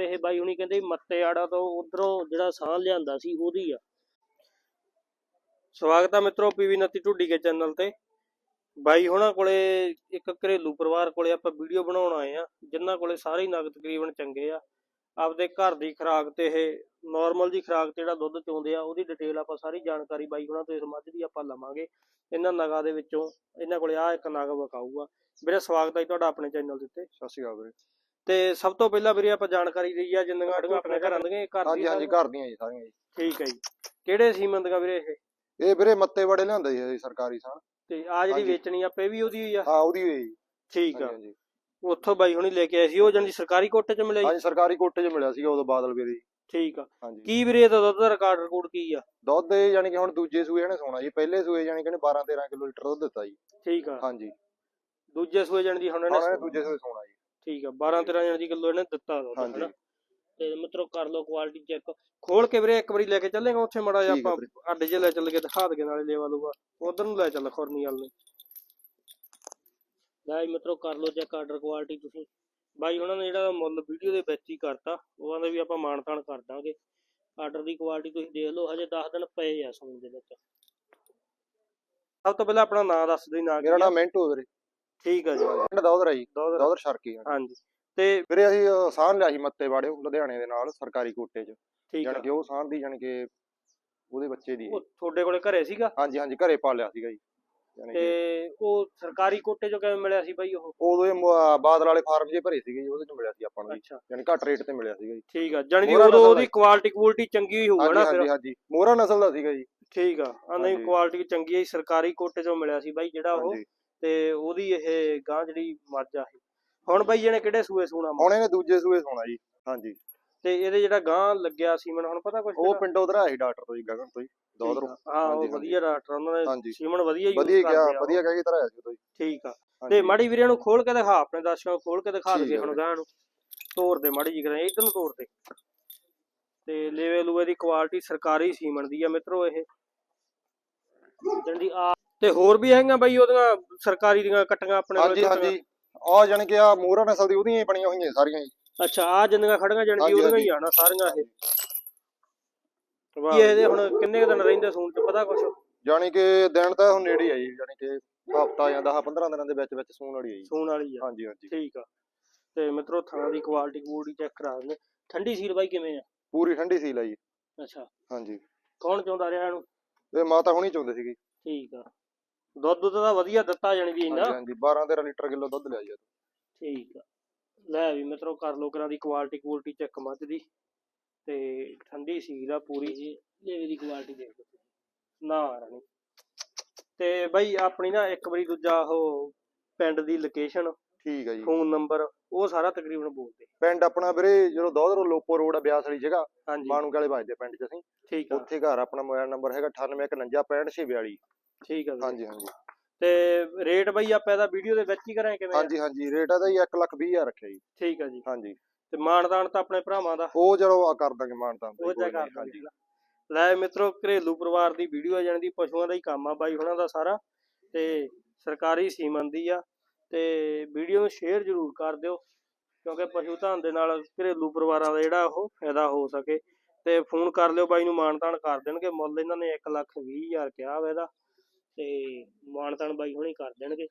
ਇਹ ਬਾਈ ਹੁਣੀ ਕਹਿੰਦੇ ਮੱਤੇ ਆੜਾ ਤੋਂ ਉਧਰੋਂ ਜਿਹੜਾ ਸਾਹ ਲਿਆਂਦਾ ਸੀ ਉਹਦੀ ਆ। ਸਵਾਗਤ ਆ ਮਿੱਤਰੋ ਪੀਵੀ ਨਤੀ ਢੁੱਡੀ ਕੇ ਚੈਨਲ ਤੇ। ਬਾਈ ਹੁਣਾਂ ਕੋਲੇ ਇੱਕ ਘਰੇਲੂ ਪਰਿਵਾਰ ਕੋਲੇ ਆਪਾਂ ਵੀਡੀਓ ਬਣਾਉਣ ਆਏ ਆ, ਜਿਨ੍ਹਾਂ ਕੋਲੇ ਸਾਰੇ ਨਗ ਤਕਰੀਬਨ ਚੰਗੇ ਆ। ਆਪਦੇ ਘਰ ਦੀ ਖੁਰਾਕ ਤੇ ਇਹ ਨਾਰਮਲ ਜੀ ਖੁਰਾਕ ਤੇ ਜਿਹੜਾ ਦੁੱਧ ਚੋਂਦੇ ਆ, ਉਹਦੀ ਡਿਟੇਲ ਆਪਾਂ ਸਾਰੀ ਜਾਣਕਾਰੀ ਬਾਈ ਹੁਣਾਂ ਤੋਂ ਇਸ ਮੱਝ ਦੀ ਆਪਾਂ ਲਵਾਂਗੇ। ਇਹਨਾਂ ਨਗਾਂ ਦੇ ਵਿੱਚੋਂ, ਇਹਨਾਂ ਕੋਲੇ ਆ ਇੱਕ ਨਗ ਵਿਕਾਊ ਵੀਰੇ ਸਵਾਗਤ ਹੈ ਤੁਹਾਡਾ ਆਪਣੇ ਚੈਨਲ ਦੇ ਉੱਤੇ। ਸਤਿ ਸ਼੍ਰੀ ਅਕਾਲ ਵੀਰੇ। ਤੇ ਸਭ ਤੋਂ ਪਹਿਲਾਂ ਵੀਰੇ ਆਪਾਂ ਜਾਣਕਾਰੀ ਲਈ ਆ ਜਿੰਨੀਆਂ ਆੜੀਆਂ ਆਪਣੇ ਘਰਾਂ ਦੀਆਂ ਇਹ ਘਰ ਹਾਂਜੀ ਦੀਆਂ ਹਾਂਜੀ ਘਰ ਦੀਆਂ ਜੀ ਸਾਰੀਆਂ ਜੀ। ਠੀਕ ਹੈ ਜੀ। ਕਿਹੜੇ ਸੀਮਨ ਦੀਆਂ ਵੀਰੇ ਇਹ? ਇਹ ਵੀਰੇ ਮੱਤੇ ਬੜੇ ਲਿਆਂਦਾ ਜੀ ਇਹ ਸਰਕਾਰੀ ਸਾਨ ਤੇ ਆ ਜਿਹੜੀ ਹਾਂਜੀ। ਵੇਚਣੀ ਆ ਪੇ ਵੀ ਉਹਦੀ ਹੋਈ ਆ? ਹਾਂ ਉਹਦੀ ਹੋਈ ਜੀ। ਠੀਕ ਆ। ਹਾਂਜੀ ਉੱਥੋਂ ਬਾਈ ਹੁਣੀ ਲੈ ਕੇ ਆਏ ਸੀ ਉਹ ਜਾਂਦੀ ਸਰਕਾਰੀ ਕੋਟੇ ਚ ਮਿਲਿਆ ਜੀ? ਹਾਂਜੀ ਸਰਕਾਰੀ ਕੋਟੇ 'ਚ ਮਿਲਿਆ ਸੀਗਾ ਉਦੋਂ ਬਾਦਲ ਵੀਰੇ ਜੀ। ਠੀਕ ਆ। ਹਾਂਜੀ। ਕੀ ਵੀਰੇ ਇਹਦਾ ਦੁੱਧ ਦਾ ਰਿਕਾਰਡ ਰਿਕੂਡ ਕੀ ਆ? ਦੁੱਧ ਇਹ ਯਾਨੀ ਕਿ ਹੁਣ ਦੂਜੇ ਸੂਏ ਇਹਨੇ ਸੋਣਾ ਜੀ ਪਹਿਲੇ ਸੂਏ ਯਾਨੀ ਕਿ ਇਹਨੇ 12 13 ਕਿਲੋ ਲੀਟਰ ਦੁੱਧ ਦਿੱਤਾ ਜੀ। ਠੀਕ ਆ। ਹਾਂਜੀ। ਦੂਜੇ ਸੂਏ ਜਾਣ ਦੀ ਹੁਣ ਹੁਣ ਇਹਨੇ ਇਹਨੇ ਦੂਜੇ ਸੂਏ ਸੋਣਾ ਜੀ। ਠੀਕ ਆ 12 13 ਜਾਣ ਦੀ ਕਿਲੋ ਇਹਨੇ ਦਿੱਤਾ ਦੁੱਧ ਹਾਂਜੀ। ਹਨਾ ਤੇ ਮਿੱਤਰੋ ਕਰ ਲਓ ਕੁਆਲਿਟੀ ਚੈੱਕ ਖੋਲ ਕੇ ਵੀਰੇ ਇੱਕ ਵਾਰੀ ਲੈ ਕੇ ਚੱਲੇਗਾ ਉੱਥੇ ਮੜਾ ਠੀਕ ਆ ਆਪਾਂ। ਅੱਡੇ 'ਚ ਲੈ ਚੱਲ ਕੇ ਦਿਖਾ ਦਗੇ ਨਾਲੇ ਲੇਵਾ ਲੂਗਾ ਉਧਰ ਨੂੰ ਲੈ ਚੱਲ ਖੁਰਨੀ ਵਾਲ ਨੂੰ। ਲੈ ਮਿੱਤਰੋ ਕਰ ਲਓ ਚੈੱਕ ਆਰਡਰ ਕੁਆਲਿਟੀ ਤੁਸੀਂ। ਬਾਈ ਉਹਨਾਂ ਨੇ ਜਿਹੜਾ ਮੁੱਲ ਵੀਡੀਓ ਦੇ ਵਿੱਚ ਹੀ ਕਰਤਾ ਉਹ ਆਂਦੇ ਵੀ ਆਪਾਂ ਮਾਨਤਾਨ ਕਰ ਦਾਂਗੇ। ਆਰਡਰ ਦੀ ਕੁਆਲਿਟੀ ਤੁਸੀਂ ਦੇਖ ਲਓ ਹਜੇ 10 ਦਿਨ ਪਏ ਆ ਸੌਣ ਦੇ ਵਿੱਚ। ਸਭ ਤੋਂ ਪਹਿਲਾਂ ਆਪਣਾ ਨਾਮ ਦੱਸ ਦਿਓ ਨਾਂ ਕੀ ਮੇਰਾ ਆ? ਨਾਮ ਮਿੰਟੂ ਵੀਰੇ। ਠੀਕ ਆ ਜੀ ਪਿੰਡ ਦੌਦਰ ਹੈ ਜੀ ਦੌਦਰ ਸ਼ਰਕੀ ਹਾਂਜੀ। ਹਾਂਜੀ। ਤੇ ਵੀਰੇ ਅਸੀਂ ਅਹ, ਸਾਨ ਲਿਆ ਸੀ ਮੱਤੇ ਬਾੜਿਓ ਲੁਧਿਆਣੇ ਦੇ ਨਾਲ ਸਰਕਾਰੀ ਕੋਟੇ 'ਚ। ਠੀਕ ਆ। ਕਿ ਉਹ ਸਾਨ ਦੀ ਯਾਨੀ ਕਿ ਉਹਦੇ ਬੱਚੇ ਦੀ। ਹੈ। ਉਹ ਤੁਹਾਡੇ ਕੋਲੇ ਘਰੇ ਸੀਗਾ? ਹਾਂਜੀ ਹਾਂਜੀ ਘਰੇ ਪਾਲਿਆ ਸੀਗਾ ਜੀ। ਕਿ ਤੇ ਉਹ ਸਰਕਾਰੀ ਕੋਟੇ ਚੋਂ ਕਿਵੇਂ ਮਿਲਿਆ ਸੀ ਬਾਈ ਉਹ? ਉਦੋਂ ਇਹ ਮ- ਬਾਦਲ ਵਾਲੇ ਫਾਰਮ ਜੇ ਭਰੇ ਸੀਗੇ ਜੀ ਉਹਦੇ 'ਚ ਮਿਲਿਆ ਸੀ ਆਪਾਂ ਨੂੰ ਜੀ। ਅੱਛਾ। ਯਾਨੀ ਘੱਟ ਰੇਟ ਤੇ ਮਿਲਿਆ ਸੀਗਾ ਜੀ। ਠੀਕ ਆ ਜਾਣੀ ਕਿ ਉਦੋਂ ਉਹਦੀ ਦਾ। ਕੁਆਲਿਟੀ ਕੁਆਲਿਟੀ ਚੰਗੀ ਹੋਈ ਹੋਊਗਾ ਹਾਂਜੀ ਨਾ ਹਾਂਜੀ ਫਿਰ? ਹਾਂਜੀ ਮੋਹਰਾ ਨਸਲ ਦਾ ਸੀਗਾ ਜੀ। ਠੀਕ ਆ ਆ ਨਹੀਂ ਹਾਂਜੀ। ਕੁਆਲਿਟੀ ਚੰਗੀ ਹੈ ਸਰਕਾਰੀ ਕੋਟੇ ਚੋਂ ਮਿਲਿਆ ਸੀ ਬਾਈ ਜਿਹੜਾ ਉਹ। ਹਾਂਜੀ। ਤੇ ਉਹਦੀ ਇਹ ਗਾਂ ਜਿਹੜੀ ਮੱਝ ਆ ਇਹ। ਹੁਣ ਬਾਈ ਇਹਨੇ ਕਿਹੜੇ ਸੂਏ ਸੂਣਾ ਹੁਣ ਇਹਨੇ ਦੂਜੇ ਸੂਏ ਸੋਣਾ ਜੀ ਹਾਂਜੀ। ਤੇ ਇਹਦੇ ਜਿਹੜਾ ਗਾਂ ਲੱਗਿਆ ਸੀ ਮੈਨੂੰ ਹੁਣ ਪਤਾ ਕੁਝ ਉਹ ਪਿੰਡ ਉਧਰ ਆਇਆ ਡਾਕਟਰ ਤੋਂ ਜੀ ਗਗਨ ਤੋਂ ਜੀ ਦੋਦਰੋਂ ਹਾਂ ਉਹ। ਵਧੀਆ ਡਾਕਟਰ ਉਹਨਾਂ ਨੇ ਸੀਮਨ ਵਧੀਆ ਯੂਜ਼ ਵਧੀਆ ਕਰਦੇ ਗਿਆ। ਵਧੀਆ ਕਹਿ ਕੇ ਤਰ੍ਹਾਂ ਆਇਆ ਸੀ ਉਦੋਂ ਜੀ। ਠੀਕ ਆ। ਤੇ ਮਾੜੀ ਵੀਰੇ ਨੂੰ ਖੋਲ ਕੇ ਦਿਖਾ ਆਪਣੇ ਦਰਸ਼ਕਾਂ ਨੂੰ ਖੋਲ ਕੇ ਦਿਖਾ ਦੇ ਹੁਣ। ਗਾਂ ਨੂੰ। ਤੋੜ ਦੇ ਮਾੜੀ ਜੀ ਕਰਾਂ ਇਧਰ ਨੂੰ ਤੋੜ ਦੇ। ਤੇ ਲੇਵੇ ਲੂਵੇ ਦੀ ਕੁਆਲਿਟੀ ਸਰਕਾਰੀ ਸੀਮਨ ਦੀ ਆ ਮਿੱਤਰੋ ਇਹ। ਜੰਦੀ ਆ ਤੇ ਹੋਰ ਵੀ ਹੈਗੀਆਂ ਬਾਈ ਉਹਦੀਆਂ ਸਰਕਾਰੀ ਦੀਆਂ ਕੱਟੀਆਂ ਆਪਣੇ ਕੋਲ ਹਾਂਜੀ। ਹਾਂਜੀ। ਆ ਜਾਣੀ ਕਿ ਆ ਮੋਹਰਾ ਨਸਲ ਦੀ ਉਹਦੀਆਂ ਹੀ ਬਣੀਆਂ ਹੋਈਆਂ ਸਾਰੀਆਂ ਜੀ ਅੱਛਾ ਆ ਜਿੰਨੀਆਂ ਖੜੀਆਂ ਜਣਦੀ ਹਾਂਜੀ, ਉਹਦੀਆਂ ਹੀ ਹਾਂਜੀ। ਆ ਨਾ ਸਾਰੀਆਂ ਇਹ। ਵਾਹ ਇਹਦੇ ਹੁਣ ਕਿੰਨੇ ਕੁ ਦਿਨ ਰਹਿੰਦੇ ਸੂਣ ਚ ਪਤਾ ਕੁਛ? ਜਾਣੀ ਕਿ ਦਿਨ ਤਾਂ ਹੁਣ ਨੇੜੇ ਹੀ ਆ ਜੀ ਜਾਣੀ ਕਿ ਹਫਤਾ ਜਾਂ 10 15 ਦਿਨਾਂ ਦੇ ਵਿੱਚ ਵਿੱਚ ਸੂਣ ਵਾਲੀ ਜੀ। ਸੂਣ ਵਾਲੀ ਆ। ਹਾਂਜੀ ਹਾਂਜੀ। ਠੀਕ ਆ। ਤੇ ਮਿੱਤਰੋ ਥਾਂ ਦੀ ਕੁਆਲਿਟੀ ਕੁਆਲਿਟੀ ਚੈੱਕ ਕਰਾ ਦਿੰਦੇ। ਠੰਡੀ ਸੀਲ ਬਾਈ ਕਿਵੇਂ ਆ? ਪੂਰੀ ਠੰਡੀ ਸੀਲ ਆ ਜੀ। ਅੱਛਾ। ਹਾਂਜੀ। ਕੌਣ ਚਾਹੁੰਦਾ ਰਿਹਾ ਇਹਨੂੰ? ਇਹ ਮਾਤਾ ਹੁਣੀ ਚਾਹੁੰਦੇ ਸੀਗੇ। ਠੀਕ ਆ। ਦੁੱਧ ਦੁੱਧ ਦਾ ਵਧੀਆ ਦਿੱਤਾ ਜਾਣੀ ਵੀ ਇੰਨਾ। ਹਾਂਜੀ ਹਾਂਜੀ 12 13 ਲੀਟਰ ਕਿਲੋ ਦੁੱਧ ਲਿਆ ਜੀ ਠੀਕ ਆ। ਲੈ ਵੀ ਮਿੱਤਰੋ ਕਰ ਲੋ ਕਰਾਂ ਦੀ ਕੁਆਲਿਟੀ ਕੁਆਲਿਟੀ ਚੈੱਕ ਮੱਝ ਦੀ। ਤੇ ਠੰਡੀ ਸੀਲ ਆ ਪੂਰੀ। ਜੀ ਲੇਵੇ ਦੀ ਕੁਆਲਿਟੀ ਦੇਖ ਲਓ। ਨਾ ਰਾਣੀ। ਤੇ ਬਾਈ ਆਪਣੀ ਨਾ ਇੱਕ ਵਾਰੀ ਦੂਜਾ ਉਹ ਪਿੰਡ ਦੀ ਲੋਕੇਸ਼ਨ ਠੀਕ ਹੈ ਜੀ। ਫੋਨ ਨੰਬਰ ਉਹ ਸਾਰਾ ਤਕਰੀਬਨ ਬੋਲਦੇ। ਪਿੰਡ ਆਪਣਾ ਵੀਰੇ ਜਦੋਂ ਦੋਦਰੋਂ ਲੋਪੋ ਰੋਡ ਆ ਬਿਆਸ ਵਾਲੀ ਜਗ੍ਹਾ ਹਾਂਜੀ। ਮਾਣੂ ਵਾਲੇ ਵੱਜਦੇ ਪਿੰਡ 'ਚ ਅਸੀਂ। ਠੀਕ ਆ। ਉੱਥੇ ਘਰ ਆਪਣਾ ਮੋਬਾਈਲ ਨੰਬਰ ਹੈਗਾ 9819565642 ਠੀਕ ਆ ਵੀਰੇ। ਹਾਂਜੀ ਹਾਂਜੀ। ਤੇ ਰੇਟ ਬਾਈ ਆਪਾਂ ਇਹਦਾ ਵੀਡੀਓ ਦੇ ਵਿੱਚ ਹੀ ਕਰਾਂ ਕਿਵੇਂ? ਹਾਂਜੀ ਹਾਂਜੀ ਰੇਟ ਇਹਦਾ ਜੀ 1 ਲੱਖ 20 ਹਜ਼ਾਰ ਰੱਖਿਆ ਜੀ। ਠੀਕ ਆ ਜੀ। ਹਾਂਜੀ। ਤੇ ਮਾਨਦਾਨ ਤਾਂ ਆਪਣੇ ਭਰਾਵਾਂ ਦਾ। ਉਹ ਚਲੋ ਆ ਕਰ ਦਾਂਗੇ ਮਾਨਤਾ ਉਹ ਜਾ ਕਰ ਦਾਂਗੇ। ਲੈ ਮਿੱਤਰੋ ਘਰੇਲੂ ਪਰਿਵਾਰ ਦੀ ਵੀਡੀਓ ਆ ਜਾਣੀ ਦੀ ਪਸ਼ੂਆਂ ਦਾ ਹੀ ਕੰਮ ਆ ਬਾਈ ਹੁਣਾਂ ਦਾ ਸਾਰਾ। ਤੇ ਸਰਕਾਰੀ ਸੀਮਨ ਦੀ ਆ। ਤੇ ਵੀਡੀਓ ਨੂੰ ਸ਼ੇਅਰ ਜ਼ਰੂਰ ਕਰ ਦਿਓ ਕਿਉਂਕਿ ਪਸ਼ੂ ਧਨ ਦੇ ਨਾਲ ਘਰੇਲੂ ਪਰਿਵਾਰਾਂ ਦਾ ਜਿਹੜਾ ਉਹ ਫਾਇਦਾ ਹੋ ਸਕੇ। ਤੇ ਫੋਨ ਕਰ ਲਿਓ ਬਾਈ ਨੂੰ ਮਾਨਤਾਨ ਕਰ ਦੇਣਗੇ। ਮੁੱਲ ਇਹਨਾਂ ਨੇ 1 ਲੱਖ 20 ਹਜ਼ਾਰ ਕਿਹਾ ਵਾ ਇਹਦਾ। ਤੇ ਤਾਣ ਬਾਈ ਹੁਣੀ ਕਰ ਦੇਣਗੇ।